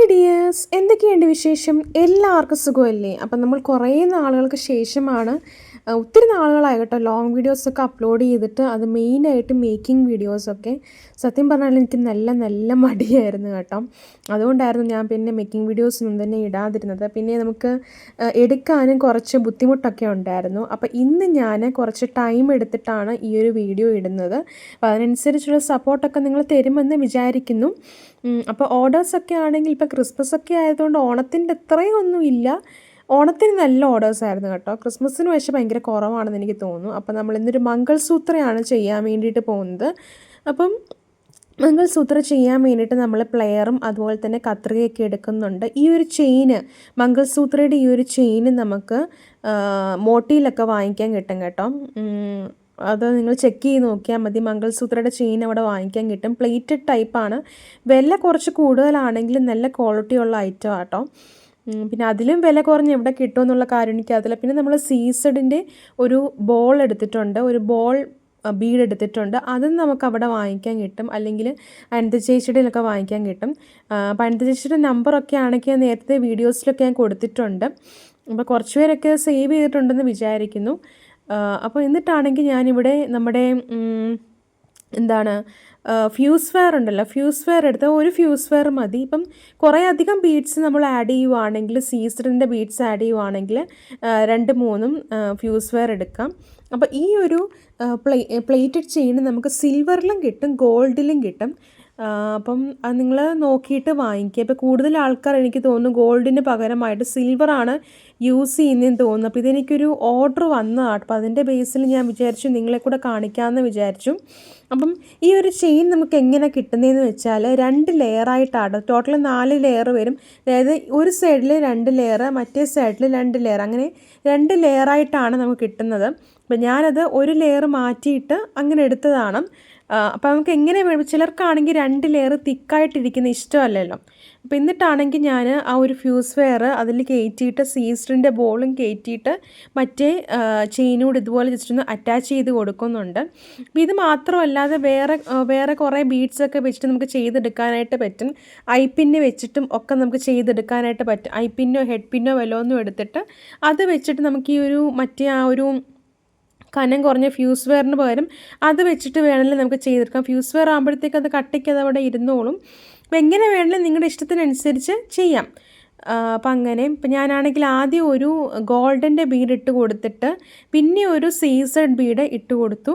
Hi dears എന്തൊക്കെയുണ്ട് വിശേഷം? എല്ലാവർക്കും സുഖമല്ലേ? അപ്പം നമ്മൾ കുറേ നാളുകൾക്ക് ശേഷമാണ് ഒത്തിരി നാളുകളായി കേട്ടോ. ലോങ് വീഡിയോസൊക്കെ അപ്ലോഡ് ചെയ്തിട്ട് അത് മെയിനായിട്ട് മേക്കിംഗ് വീഡിയോസൊക്കെ സത്യം പറഞ്ഞാൽ എനിക്ക് നല്ല നല്ല മടിയായിരുന്നു കേട്ടോ. അതുകൊണ്ടായിരുന്നു ഞാൻ പിന്നെ മേക്കിംഗ് വീഡിയോസൊന്നും തന്നെ ഇടാതിരുന്നത്. പിന്നെ നമുക്ക് എടുക്കാനും കുറച്ച് ബുദ്ധിമുട്ടൊക്കെ ഉണ്ടായിരുന്നു. അപ്പോൾ ഇന്ന് ഞാൻ കുറച്ച് ടൈം എടുത്തിട്ടാണ് ഈ ഒരു വീഡിയോ ഇടുന്നത്. അപ്പോൾ അതിനനുസരിച്ചുള്ള സപ്പോർട്ടൊക്കെ നിങ്ങൾ തരുമെന്ന് വിചാരിക്കുന്നു. അപ്പോൾ ഓർഡേഴ്സൊക്കെ ആണെങ്കിൽ ഇപ്പോൾ ക്രിസ്മസ് ഒക്കെ ആയതുകൊണ്ട് ഓണത്തിന്റെ അത്രയും ഇല്ല. ഓണത്തിന് നല്ല ഓർഡേഴ്സ് ആയിരുന്നു കേട്ടോ. ക്രിസ്മസിന് പക്ഷേ ഭയങ്കര കുറവാണെന്ന് എനിക്ക് തോന്നുന്നു. അപ്പോൾ നമ്മൾ ഇന്നൊരു മംഗൾസൂത്രയാണ് ചെയ്യാൻ വേണ്ടിയിട്ട് പോകുന്നത്. അപ്പം മംഗൾസൂത്ര ചെയ്യാൻ വേണ്ടിയിട്ട് നമ്മൾ പ്ലെയറും അതുപോലെ തന്നെ കത്രികയൊക്കെ എടുക്കുന്നുണ്ട്. ഈ ഒരു ചെയിന് മംഗൾസൂത്രയുടെ ഈ ഒരു ചെയിന് നമുക്ക് മോട്ടിയിലൊക്കെ വാങ്ങിക്കാൻ കിട്ടും കേട്ടോ. അത് നിങ്ങൾ ചെക്ക് ചെയ്ത് നോക്കിയാൽ മതി. മംഗൾസൂത്രയുടെ ചെയിൻ അവിടെ വാങ്ങിക്കാൻ കിട്ടും. പ്ലേറ്റഡ് ടൈപ്പാണ് വില കുറച്ച് കൂടുതലാണെങ്കിലും നല്ല ക്വാളിറ്റി ഉള്ള ഐറ്റം ആട്ടോ പിന്നെ അതിലും വില കുറഞ്ഞ് എവിടെ കിട്ടുമെന്നുള്ള കാര്യം എനിക്കറിയത്തില്ല പിന്നെ നമ്മൾ സീസഡിന്റെ ഒരു ബോൾ എടുത്തിട്ടുണ്ട് ഒരു ബോൾ ബീഡ് എടുത്തിട്ടുണ്ട്. അതും നമുക്ക് അവിടെ വാങ്ങിക്കാൻ കിട്ടും. അല്ലെങ്കിൽ അനന്ത ചേച്ചിയുടെയിലൊക്കെ വാങ്ങിക്കാൻ കിട്ടും. അപ്പോൾ അനന്ത ചേച്ചിയുടെ നമ്പറൊക്കെ ആണെങ്കിൽ നേരത്തെ വീഡിയോസിലൊക്കെ ഞാൻ കൊടുത്തിട്ടുണ്ട്. അപ്പോൾ കുറച്ച് പേരൊക്കെ സേവ് ചെയ്തിട്ടുണ്ടെന്ന് വിചാരിക്കുന്നു. അപ്പോൾ എന്നിട്ടാണെങ്കിൽ ഞാനിവിടെ നമ്മുടെ എന്താണ് ഫ്യൂസ് വെയർ ഉണ്ടല്ലോ. ഫ്യൂസ് വെയർ എടുത്ത് ഒരു ഫ്യൂസ് വെയർ മതി. ഇപ്പം കുറേ അധികം ബീഡ്സ് നമ്മൾ ആഡ് ചെയ്യുവാണെങ്കിൽ സീസറിന്റെ ബീഡ്സ് ആഡ് ചെയ്യുവാണെങ്കിൽ രണ്ട് മൂന്നും ഫ്യൂസ് വെയർ എടുക്കാം. അപ്പോൾ ഈ ഒരു പ്ലേ പ്ലേറ്റഡ് ചെയിൻ നമുക്ക് സിൽവറിലും കിട്ടും ഗോൾഡിലും കിട്ടും. അപ്പം അത് നിങ്ങൾ നോക്കിയിട്ട് വാങ്ങിക്കുക ഇപ്പോൾ കൂടുതൽ ആൾക്കാർ എനിക്ക് തോന്നുന്നു ഗോൾഡിന് പകരമായിട്ട് സിൽവറാണ് യൂസ് ചെയ്യുന്നതെന്ന് തോന്നുന്നു. അപ്പോൾ ഇതെനിക്കൊരു ഓർഡർ വന്നതാണ്. അപ്പോൾ അതിന്റെ ബേസിൽ ഞാൻ വിചാരിച്ചു നിങ്ങളെ കൂടെ കാണിക്കാമെന്ന് വിചാരിച്ചു. അപ്പം ഈ ഒരു ചെയിൻ നമുക്ക് എങ്ങനെ കിട്ടുന്നതെന്ന് വെച്ചാൽ രണ്ട് ലെയറായിട്ടാണ്. ടോട്ടൽ നാല് ലെയർ വരും. അതായത് ഒരു സൈഡിൽ രണ്ട് ലെയർ മറ്റേ സൈഡിൽ രണ്ട് ലെയർ. അങ്ങനെ രണ്ട് ലെയറായിട്ടാണ് നമുക്ക് കിട്ടുന്നത്. അപ്പം ഞാനത് ഒരു ലെയർ മാറ്റിയിട്ട് അങ്ങനെ എടുത്തതാണ്. അപ്പോൾ നമുക്ക് എങ്ങനെ വേണം ചിലർക്കാണെങ്കിൽ രണ്ട് ലെയർ തിക്കായിട്ടിരിക്കുന്ന ഇഷ്ടമല്ലല്ലോ. അപ്പോൾ എന്നിട്ടാണെങ്കിൽ ഞാൻ ആ ഒരു ഫ്യൂസ് വെയർ അതിൽ കയറ്റിയിട്ട് സീസ്റ്ററിന്റെ ബോളും കയറ്റിയിട്ട് മറ്റേ ചെയിനോട് ഇതുപോലെ ജസ്റ്റ് ഒന്ന് അറ്റാച്ച് ചെയ്ത് കൊടുക്കുന്നുണ്ട്. അപ്പോൾ ഇത് മാത്രമല്ലാതെ വേറെ വേറെ കുറേ ബീഡ്സൊക്കെ വെച്ചിട്ട് നമുക്ക് ചെയ്തെടുക്കാനായിട്ട് പറ്റും. ഐ പിന്ന് വെച്ചിട്ടും ഒക്കെ നമുക്ക് ചെയ്തെടുക്കാനായിട്ട് പറ്റും. ഐ പിന്നോ ഹെഡ് പിന്നോ വല്ലതൊന്നും എടുത്തിട്ട് അത് വെച്ചിട്ട് നമുക്ക് ഈ ഒരു മറ്റേ ആ ഒരു കനം കുറഞ്ഞ ഫ്യൂസ് വെയറിന് പകരം അത് വെച്ചിട്ട് വേണമെങ്കിൽ നമുക്ക് ചെയ്തെടുക്കാം. ഫ്യൂസ് വെയർ ആകുമ്പോഴത്തേക്ക് അത് കട്ടിക്ക് അത് അവിടെ ഇരുന്നോളും. അപ്പം എങ്ങനെ വേണമെങ്കിലും നിങ്ങളുടെ ഇഷ്ടത്തിനനുസരിച്ച് ചെയ്യാം. അപ്പം അങ്ങനെ. ഇപ്പം ഞാനാണെങ്കിൽ ആദ്യം ഒരു ഗോൾഡന്റെ ബീഡ് ഇട്ട് കൊടുത്തിട്ട് പിന്നെ ഒരു സീസഡ് ബീഡ് ഇട്ട് കൊടുത്തു.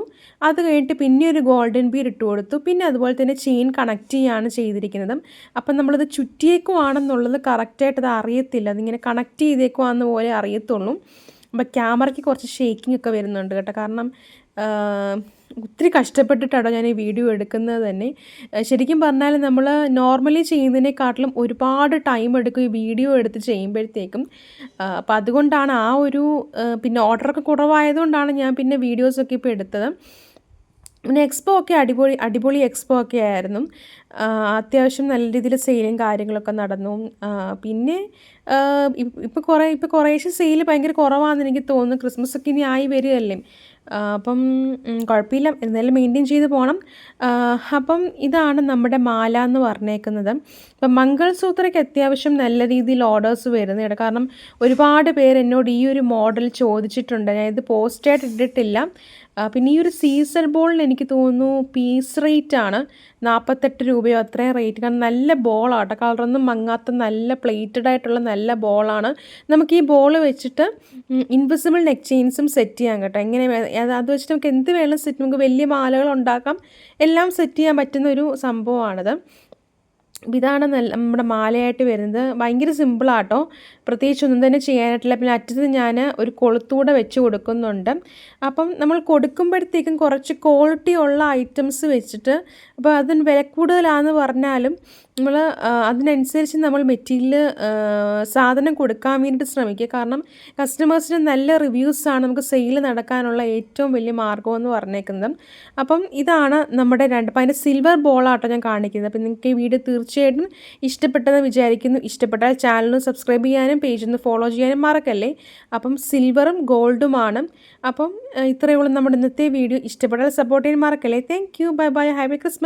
അത് കഴിഞ്ഞിട്ട് പിന്നെ ഒരു ഗോൾഡൻ ബീഡ് ഇട്ട് കൊടുത്തു. പിന്നെ അതുപോലെ തന്നെ ചെയിൻ കണക്ട് ചെയ്യുകയാണ് ചെയ്തിരിക്കുന്നത്. അപ്പം നമ്മളത് ചുറ്റിയേക്കുവാണെന്നുള്ളത് കറക്റ്റായിട്ട് അത് അറിയത്തില്ല. അതിങ്ങനെ കണക്ട് ചെയ്തേക്കുവാന്ന് പോലെ അറിയത്തുള്ളൂ. അപ്പം ക്യാമറയ്ക്ക് കുറച്ച് ഷേക്കിംഗ് ഒക്കെ വരുന്നുണ്ട് കേട്ടോ. കാരണം ഒത്തിരി കഷ്ടപ്പെട്ടിട്ടാണോ ഞാൻ ഈ വീഡിയോ എടുക്കുന്നത് തന്നെ. ശരിക്കും പറഞ്ഞാൽ നമ്മൾ നോർമലി ചെയ്യുന്നതിനെക്കാട്ടിലും ഒരുപാട് ടൈം എടുക്കും ഈ വീഡിയോ എടുത്ത് ചെയ്യുമ്പോഴത്തേക്കും. അപ്പോൾ അതുകൊണ്ടാണ് ആ ഒരു പിന്നെ ഓർഡറൊക്കെ കുറവായതുകൊണ്ടാണ് ഞാൻ പിന്നെ വീഡിയോസൊക്കെ ഇപ്പോൾ എടുത്തത്. പിന്നെ എക്സ്പോ ഒക്കെ അടിപൊളി അടിപൊളി എക്സ്പോ ഒക്കെ ആയിരുന്നു. അത്യാവശ്യം നല്ല രീതിയിൽ സെയിലും കാര്യങ്ങളൊക്കെ നടന്നു. പിന്നെ ഇപ്പോൾ കുറേ ഇപ്പോൾ കുറേശ്ശെ സെയിൽ ഭയങ്കര കുറവാണെന്ന് എനിക്ക് തോന്നുന്നു. ക്രിസ്മസ് ഒക്കെ ഇനി ആയി വരികയല്ലേ? അപ്പം കുഴപ്പമില്ല എന്തായാലും മെയിന്റെയിൻ ചെയ്ത് പോകണം അപ്പം ഇതാണ് നമ്മുടെ മാല എന്ന് പറഞ്ഞേക്കുന്നത്. അപ്പം മംഗൾസൂത്രയ്ക്ക് അത്യാവശ്യം നല്ല രീതിയിൽ ഓർഡേഴ്സ് വരുന്നുണ്ട്. കാരണം ഒരുപാട് പേര് എന്നോട് ഈ ഒരു മോഡൽ ചോദിച്ചിട്ടുണ്ട്. ഞാൻ ഇത് പോസ്റ്റായിട്ട് ഇട്ടിട്ടില്ല. പിന്നെ ഈ ഒരു സീസൺ ബോളിന് എനിക്ക് തോന്നുന്നു പീസ് റേറ്റ് ആണ്. നാൽപ്പത്തെട്ട് രൂപയോ അത്രയും റേറ്റ് കാരണം നല്ല ബോളാട്ടോ കളറൊന്നും മങ്ങാത്ത നല്ല പ്ലേറ്റഡ് ആയിട്ടുള്ള നല്ല ബോളാണ് നമുക്ക് ഈ ബോൾ വെച്ചിട്ട് ഇൻവിസിബിൾ നെക്ക് ചെയിൻസും സെറ്റ് ചെയ്യാം കേട്ടോ. എങ്ങനെ അത് വെച്ചിട്ട് നമുക്ക് എന്ത് വേണം സെറ്റ് നമുക്ക് വലിയ മാലകൾ ഉണ്ടാക്കാം. എല്ലാം സെറ്റ് ചെയ്യാൻ പറ്റുന്ന ഒരു സംഭവമാണിത്. ഇതാണ് നല്ല നമ്മുടെ മാലയായിട്ട് വരുന്നത്. ഭയങ്കര സിമ്പിളാട്ടോ പ്രത്യേകിച്ച് ഒന്നും തന്നെ ചെയ്യാനായിട്ടില്ല. പിന്നെ അറ്റത്ത് ഞാൻ ഒരു കൊളുത്തൂടെ വെച്ച് കൊടുക്കുന്നുണ്ട്. അപ്പം നമ്മൾ കൊടുക്കുമ്പോഴത്തേക്കും കുറച്ച് ക്വാളിറ്റി ഉള്ള ഐറ്റംസ് വെച്ചിട്ട് അപ്പോൾ അതിന് വില കൂടുതലാണെന്ന് പറഞ്ഞാലും നമ്മൾ അതിനനുസരിച്ച് നമ്മൾ മെറ്റീരിയൽ സാധനം കൊടുക്കാൻ വേണ്ടിയിട്ട് ശ്രമിക്കുക. കാരണം കസ്റ്റമേഴ്സിന് നല്ല റിവ്യൂസാണ് നമുക്ക് സെയിൽ നടക്കാനുള്ള ഏറ്റവും വലിയ മാർഗമെന്ന് പറഞ്ഞേക്കുന്നത്. അപ്പം ഇതാണ് നമ്മുടെ രണ്ട് അപ്പം അതിന്റെ സിൽവർ ബോളാട്ടോ ഞാൻ കാണിക്കുന്നത്. അപ്പം നിങ്ങൾക്ക് ഈ വീഡിയോ തീർച്ചയായിട്ടും ഇഷ്ടപ്പെട്ടെന്ന് വിചാരിക്കുന്നു. ഇഷ്ടപ്പെട്ടാൽ ചാനൽ സബ്സ്ക്രൈബ് ചെയ്യാനും പേജ് ഒന്ന് ഫോളോ ചെയ്യാനും മറക്കല്ലേ? അപ്പം സിൽവറും ഗോൾഡുമാണ് അപ്പം ഇത്രയുള്ള നമ്മുടെ ഇന്നത്തെ വീഡിയോ ഇഷ്ടപ്പെട്ടാൽ സപ്പോർട്ട് ചെയ്യാൻ മറക്കല്ലേ? Thank you bye bye happy Christmas